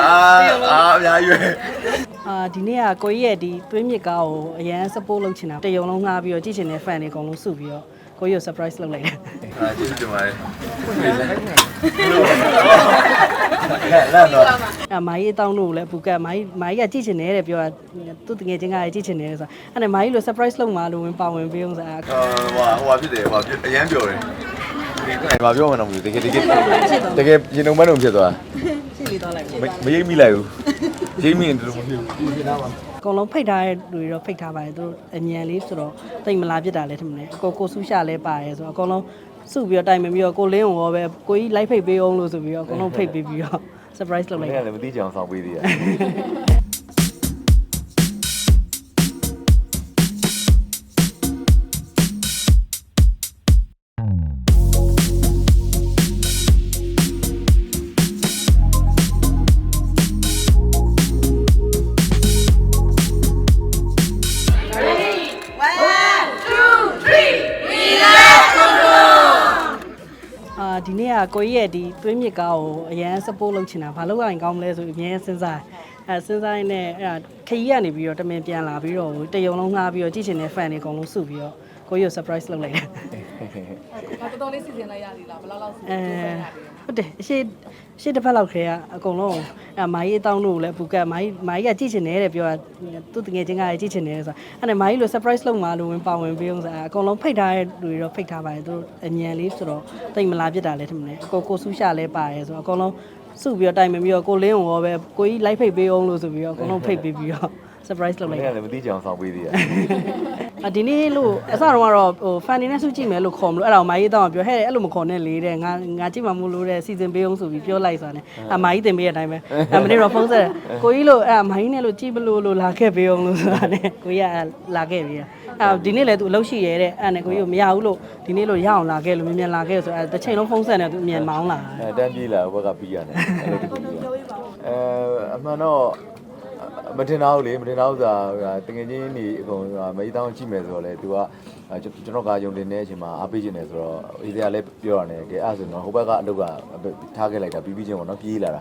အာအာအများကြီးပဲအာဒီနေ့ကကိုကြီးရဲ့ဒီသွေးမြစ်ကားကိုအရန် support လုပ်ချင်တာတရုံလုံးငှားပြီးတော့ကြည့်ချင်တဲ့ fan တွေအကုန်လုံးစုပြီးတော့ ကိုကြီးကို surprise လုပ်လိုက်တယ်အာကျေးဇူးတင်ပါတယ်လမ်းတော့အဲမိုင်းရေးတောင်းလို့လည်းဘူကမိုင်းမိုင်းကကြည့်ချင်တယ်တဲ့ပြောတာသူတငယ်ချင်းကလည်းကြည့်ချင်တယ်ဆိုတော့အဲ့ဒါမိုင်းလို surprise လုပ်မှာလို့ဝင်ပါဝင်ပေးအောင်ဆိုတာဟိုဟိုဟိုဖြစ်တယ်ဟိုအရန်ပြောတယ်ဒီကဘာပြောမှန်းတော့မသိဘူးတကယ်တကယ်တကယ်ရင်ုံမန်းုံဖြစ်သွားကြည့်ပြီးတော့လိုက်မရိပ်မိလိုက်ဘူးရိပ်မိရင်တူမဖြစ်ဘူးအ ကုန်လုံးဖိတ်ထားတဲ့လူတွေတော့ဖိတ်ထားပါတယ်သူတို့အញ្ញံလေးဆိုတော့တိတ်မလာပြစ်တာလည်းထင်တယ်အကိုကိုဆူးရှာလဲပါတယ်ဆိုတော့အကုန်လုံးစုပြီးတော့တိုင်ပင်ပြီးတော့ကိုလင်းကိုရောပဲကိုကြီး live ဖိတ်ပေးအောင်လို့ဆိုပြီးတော့အကုန်လုံးဖိတ်ပေးပြီးတော့ surprise လုပ်မလိုင်းက်ကတာလည်းမသိကြအောင်ဆောင်ပေးသေးတယ် ဒီနေ့ကကိုကြီးရဲ့ဒီသွေးမြစ်ကားကိုအရန် support လုပ်ချင်တာဘာလို့ရရင်ကောင်းမလဲဆိုပြီးအများစဉ်းစားအဲစဉ်းစားရင်းနဲ့အဲ့ဒါခရီးကနေပြီးတော့တမင်ပြန်လာပြီးတော့တရုံလုံးငှားပြီးတော့ကြည့်ချင်တဲ့ fan တွေအကုန်လုံးစုပြီးတော့ ကိုကြီးကို surprise လုပ်လိုက်တယ်ဒါတော်တော်လေးစီစဉ်လိုက်ရသေးလားဘယ်လောက်လောက်စီအဲစဉ်ရသေးလဲဟုတ်တယ်အရှိအရှိတစ်ဖက်လောက်ခဲကအကုန်လုံးအဲမိုင်းရေးတောင်းလို့လည်းဘူကမိုင်းမိုင်းကကြည့်ချင်တယ်တဲ့ပြောတာသူတငယ်ချင်းကလည်းကြည့်ချင်တယ်ဆိုတော့အဲ့ဒါမိုင်းလို surprise လုပ်မှာလို့ဝင်ပါဝင်ပေးအောင်ဆိုတာအကုန်လုံးဖိတ်ထားတဲ့လူတွေတော့ဖိတ်ထားပါတယ်သူတို့အញ្ញံလေးဆိုတော့တိတ်မလာပြစ်တာလည်းထင်တယ်အကိုကိုဆူးရှာလဲပါတယ်ဆိုတော့အကုန်လုံးစုပြီးတော့တိုင်ပင်ပြီးတော့ကိုလင်းကိုရောပဲကိုကြီး live ဖိတ်ပေးအောင်လို့ဆိုပြီးတော့အကုန်လုံးဖိတ်ပေးပြီးတော့ surprise လုပ်မလိုင်းက်ကတာလည်းမသိကြအောင်ဆောင်ပေးသေးတယ်အဒီနေ့လို့အစတော့ကတော့ဟို fan နေနဲ့စုကြည့်မယ်လို့ခေါ်မလို့အဲ့ဒါကိုမာကြီးတောင်းပြောဟဲ့အဲ့လိုမခေါ်နဲ့လေတဲ့ငါငါကြည့်မှမလို့တဲ့စီစဉ်ပေးအောင်ဆိုပြီးပြောလိုက်ဆိုတာ ਨੇ အမာကြီးတင်ပေးတဲ့အတိုင်းပဲအမနေ့တော့ဖုန်းဆက်တယ်ကိုကြီးလို့အဲ့မာကြီးနဲ့လို့ကြည့်မလို့လို့လာခဲ့ပေးအောင်လို့ဆိုတာ ਨੇ ကိုကြီးကလာခဲ့ပြီအဲ့ဒီနေ့လည်းသူအလုပ်ရှိရဲတဲ့အဲ့နဲ့ကိုကြီးကိုမရဘူးလို့ဒီနေ့လို့ရအောင်လာခဲ့လို့မြန်မြန်လာခဲ့ဆိုအဲ့တစ်ချိန်လုံးဖုန်းဆက်နေသူမြန်မောင်းလာအဲတန်းပြေးလာဘက်ကပြီးရတယ်အဲ့လိုတခုပြီးရအဲအမှန်တော့ မတင်တော့လေမတင်တော့ဆိုတာတကယ်ချင်းနေအကုန်မကြီးတောင်းကြည့်မယ်ဆိုတော့လေ तू က ကျွန်တော်ကယုံတင်နေတဲ့အချိန်မှာအားပေးခြင်းတယ်ဆိုတော့အေးစရာလည်းပြောရတယ်ကဲအဲ့ဆိုတော့ဟိုဘက်ကအလုပ်ကထားခဲ့လိုက်တာပြီးပြီးချင်းပေါ့နော်ပြေးလာတာ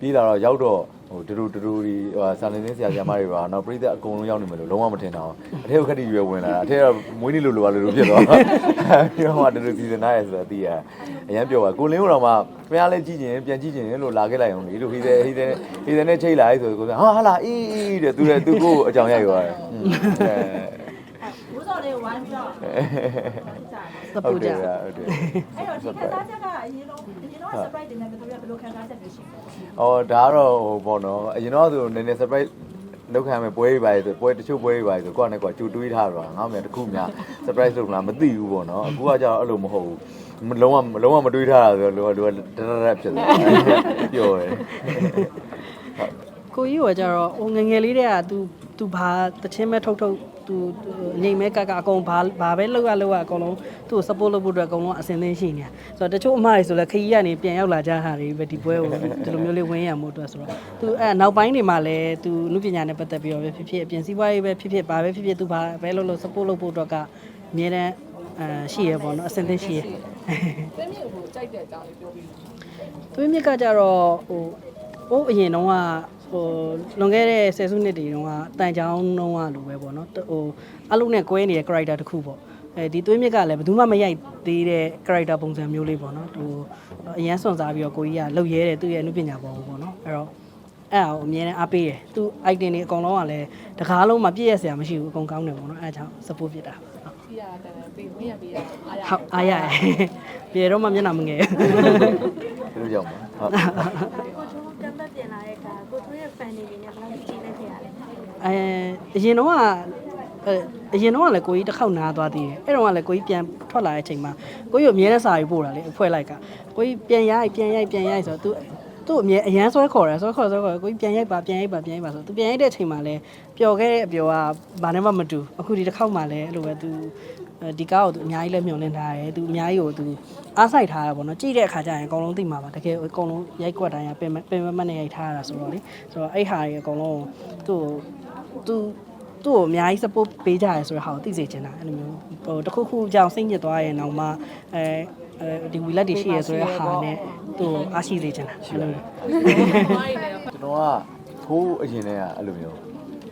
ပြေးလာတော့ရောက်တော့ဟိုတူတူတူတူဒီဟိုဆာလင်းစင်းဆရာဆရာမတွေပါတော့ပြိသက်အကုန်လုံးရောက်နေမယ်လို့လုံးဝမထင်တော့အထက်ကခက်တီရွယ်ဝင်လာတာအထက်ကမွေးနေလို့လိုပါလို့ဖြစ်သွားပြီးတော့မှတူတူစီစဉ်နိုင်ရဆိုတော့တီးရအရင်ပြောပါကိုလင်းတို့တော့မှခင်ဗျားလည်းကြည့်ကျင်ပြန်ကြည့်ကျင်လို့လာခဲ့လိုက်အောင်လေလို့ဟိတဲ့ဟိတဲ့ဟိတဲ့နဲ့ချိတ်လိုက်ဆိုကိုဟာဟာလာအေးအေးတဲ့သူလည်းသူကိုအကြောင်းရိုက်သွားတယ်အဲ ဘူးစော်လေးကိုဝိုင်းပြီးတော့စပူကြဟုတ်တယ်အဲ့တော့ဒီခန်းစားချက်ကအရင်တော့အရင်တော့ surprise တင်နေပြီတို့ကဘယ်လိုခန်းစားချက်တွေရှိလဲ။အော်ဒါကတော့ဟိုပေါ့နော်အရင်တော့သူနည်းနည်း surprise လောက်ခံမဲ့ပွဲတွေပါဆိုပွဲတချို့ပွဲတွေပါဆိုကိုကနဲ့ကိုကကြိုတွေးထားတော့ငါမှတခုများ surprise လုပ်လားမသိဘူးပေါ့နော်အခုကကျတော့အဲ့လိုမဟုတ်ဘူးလုံးဝလုံးဝမတွေးထားတာဆိုတော့လူကလူကတရရက်ဖြစ်သွားတယ်ပြောတယ်ကိုကြီးကကြတော့ဟိုငယ်ငယ်လေးတည်းက तू तू ဘာတချင်းမဲ့ထုတ်ထုတ် သူငိမ့်မဲကကအကုန်ဘာဘာပဲလောက်ရလောက်ရအကုန်လုံးသူ့ကို support လုပ်ဖို့အတွက်အကုန်လုံးအဆင်သင့်ရှိနေတာဆိုတော့တချို့အမတွေဆိုလဲခကြီးကနေပြန်ရောက်လာကြတာတွေပဲဒီပွဲကိုဒီလိုမျိုးလေးဝင်းရမှုအတွက်ဆိုတော့သူအဲ့နောက်ပိုင်းတွေမှာလဲသူလူပညာနဲ့ပတ်သက်ပြီးတော့ပဲဖြစ်ဖြစ်အပြင်စီးပွားရေးပဲဖြစ်ဖြစ်ဘာပဲဖြစ်ဖြစ်သူဘာပဲလောက်လောက် support လုပ်ဖို့အတွက်ကအမြဲတမ်းအာရှိရပေါ့နော်အဆင်သင့်ရှိရသွေးမြေကိုကြိုက်တဲ့အကြောင်းလေးပြောပြီးသွေးမြေကကြတော့ဟိုဟိုအရင်တော့က ဟိုလွန်ခဲ့တဲ့ဆယ်စုနှစ်တွေတုန်းကတန်ချောင်းတုန်းကလိုပဲပေါ့နော်ဟိုအလုံးနဲ့ကွဲနေတဲ့ character တစ်ခုပေါ့အဲဒီသွေးမြစ်ကလည်းဘယ်သူမှမရိုက်သေးတဲ့ character ပုံစံမျိုးလေးပေါ့နော်ဟိုအရန်စွန့်စားပြီးတော့ကိုကြီးကလှုပ်ရဲတယ်သူ့ရဲ့အမှုပညာပုံပေါ့နော်အဲ့တော့အဲ့ဒါကိုအမြဲတမ်းအားပေးတယ်သူ item တွေအကုန်လုံးကလည်းတကားလုံးမှာပြည့်ရစရာမရှိဘူးအကုန်ကောင်းတယ်ပေါ့နော်အဲ့ဒါကြောင့် support ဖြစ်တာစီရတန်ပေးဝင်းရပေးရအားရဟုတ်အားရတယ်ပြေတော့မှမျက်နှာမငယ်ဒီလိုကြောင့်ပါဟုတ်ကိုချိုးကမ်းပတ်ပြင်လာတဲ့အခါကိုချိုးရဲ့ fan တွေနဲ့ဘယ်လောက်ကြည့်နေခဲ့ရလဲ အဲအရင်တော့ကအရင်တော့လည်းကိုကြီးတစ်ခေါက်နားသွားသေးတယ်အဲ့တော့ကလည်းကိုကြီးပြန်ထွက်လာတဲ့အချိန်မှာကိုကြီးကိုအမြဲတမ်းစာရီပို့တာလေအဖွဲလိုက်ကကိုကြီးပြန်ရိုက်ပြန်ရိုက်ပြန်ရိုက်ဆိုတော့ तू သူ့အမြဲအရန်ဆွဲခေါ်တယ်ဆွဲခေါ်ဆွဲခေါ်ကိုကြီးပြန်ရိုက်ပါပြန်ရိုက်ပါပြန်ရိုက်ပါဆိုသူပြန်ရိုက်တဲ့အချိန်မှာလည်းပျော်ခဲ့တဲ့အပျော်ကဘာနဲ့မှမတူအခုဒီတစ်ခေါက်မှလည်းအဲ့လိုပဲ तू ဒီကားကိုသူအများကြီးလက်မြုံနေတာရယ်သူအများကြီးကိုသူအားဆိုင်ထားတာပေါ့နော်ကြည့်တဲ့အခါကျရင်အကုန်လုံးသိမှာပါတကယ်အကုန်လုံးရိုက်ကွက်တိုင်းကပင်ပင်မမနဲ့ရိုက်ထားတာဆိုတော့လေဆိုတော့အဲ့ဟာတွေအကုန်လုံးသူ့သူသူ့ကိုအများကြီး support ပေးကြရဲဆိုတဲ့ဟာကိုသိစေချင်တာအဲ့လိုမျိုးဟိုတခုခုကြောင့်စိတ်ညစ်သွားရင်တော့မှအဲအဲဒီဝီလက်တွေရှိရဲဆိုတဲ့ဟာနဲ့သူ့ကိုအားရှိစေချင်တာအဲ့လိုမျိုးကျွန်တော်ကခိုးအရင်တည်းကအဲ့လိုမျိုး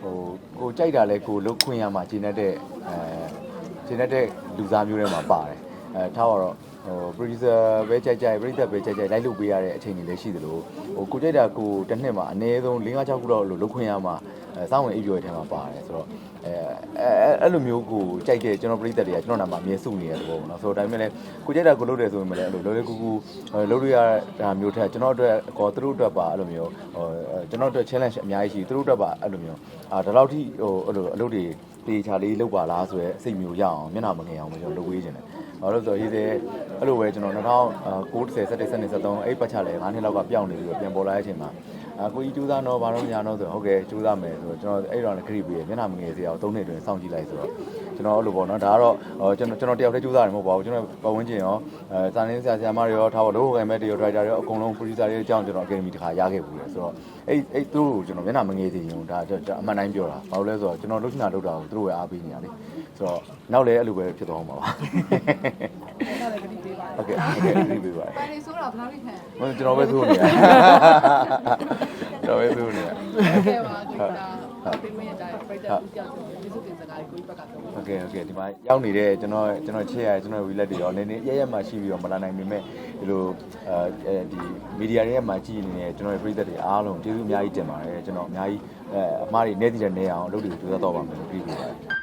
ဟိုကိုကြိုက်တာလဲကိုလုတ်ခွင့်ရမှာဂျင်းတဲ့အဲ ဂျင်းတဲ့လူစားမျိုးတွေမှာပါတယ်အဲထားတော့ဟို producer ပဲကြိုက်ကြိုက်ပရိသတ်ပဲကြိုက်ကြိုက်လိုက်လုပ်ပေးရတဲ့အချိန်တွေလည်းရှိသလိုဟိုကိုကြိုက်တာကိုတစ်နှစ်မှာအနည်းဆုံး၄၅6ခုတော့လို့လုတ်ခွင့်ရမှာအဲစောင့်ဝင်အိပ်ပျော်တဲ့ထဲမှာပါတယ်ဆိုတော့အဲအဲအဲ့လိုမျိုးကိုကြိုက်တဲ့ကျွန်တော်ပရိသတ်တွေကကျွန်တော်နာမှာအမြဲစုနေတဲ့သဘောပေါ့နော်ဆိုတော့ဒါပေမဲ့လည်းကိုကြိုက်တာကိုလုပ်တယ်ဆိုရင်လည်းအဲ့လိုလောလောကူကူလုပ်လို့ရတာမျိုးထက်ကျွန်တော်အတွက်ကောသူတို့အတွက်ပါအဲ့လိုမျိုးဟိုကျွန်တော်အတွက် challenge အများကြီးရှိသူတို့အတွက်ပါအဲ့လိုမျိုးအာဒီလောက်ထိဟိုအဲ့လိုအလုပ်တွေ တေချာလေးလုပ်ပါလားဆိုရဲအစိတ်မျိုးရအောင်မျက်နှာမငယ်အောင်ပဲကျွန်တော်လုပ်ပေးခြင်းတယ်ဘာလို့လဲဆိုတော့ရေးတဲ့အဲ့လိုပဲကျွန်တော်2009 10 17 13အဲ့ပတ်ချလဲ9နှစ်လောက်ကပြောင်းနေပြီးတော့ပြန်ပေါ်လာတဲ့အချိန်မှာ အာကိုကြီးစူးစမ်းတော့ဘာလို့ညာတော့ဆိုတော့ဟုတ်ကဲ့စူးစမ်းမယ်ဆိုတော့ကျွန်တော်အဲ့တော့လည်းခရီးပေးရမျက်နှာမငယ်စေအောင်3နှစ်အတွင်းစောင့်ကြည့်လိုက်ဆိုတော့ကျွန်တော်အဲ့လိုပေါ့နော်ဒါကတော့ကျွန်တော်ကျွန်တော်တယောက်တည်းစူးစမ်းတယ်မဟုတ်ပါဘူးကျွန်တော်ပတ်ဝန်းကျင်ရောအဲစာရင်းဆရာဆရာမတွေရောထားပါလို့ဟိုကမဲ့တွေရော driver တွေရောအကုန်လုံး producer တွေအကြောင်းကျွန်တော် academy တစ်ခါရခဲ့ဘူးလေဆိုတော့အဲ့အဲ့သူတို့ကိုကျွန်တော်မျက်နှာမငယ်စေရင်ဒါအမှန်တိုင်းပြောတာဘာလို့လဲဆိုတော့ကျွန်တော်လုပ်ချင်တာလုပ်တာကိုသူတို့ပဲအားပေးနေတာလေဆိုတော့နောက်လည်းအဲ့လိုပဲဖြစ်သွားမှာပါဒါလည်းကတိပေးပါဟုတ်ကဲ့ဟုတ်ကဲ့ဒီပေးပါပိုင်နေဆိုတော့ဘယ်လောက်ထိခံဟိုကျွန်တော်ပဲသိုးနေရကျွန်တော်ပဲသိုးနေရကဲ ဟုတ်ဟုတ်ပေးမရတဲ့အပရိသတ်သူကြောက်တယ်မြစ်စုတင်စကားကိုဒီဘက်ကပြောဟုတ်ကဲ့ဟုတ်ကဲ့ဒီမှာရောက်နေတဲ့ကျွန်တော်ကျွန်တော်ချစ်ရကျွန်တော် relate တွေရောနည်းနည်းရရမှရှိပြီးတော့မလာနိုင်ပေမဲ့ဒီလိုအဲဒီ media တွေမှာကြည့်နေတဲ့ကျွန်တော်ရဲ့ပရိသတ်တွေအားလုံးကျေးဇူးအများကြီးတင်ပါတယ်ကျွန်တော်အများကြီးအမှားတွေနေတည်တဲ့နေအောင်အလုပ်တွေကိုကြိုးစားတော့ပါမယ်လို့ပြီးပြီပါတယ်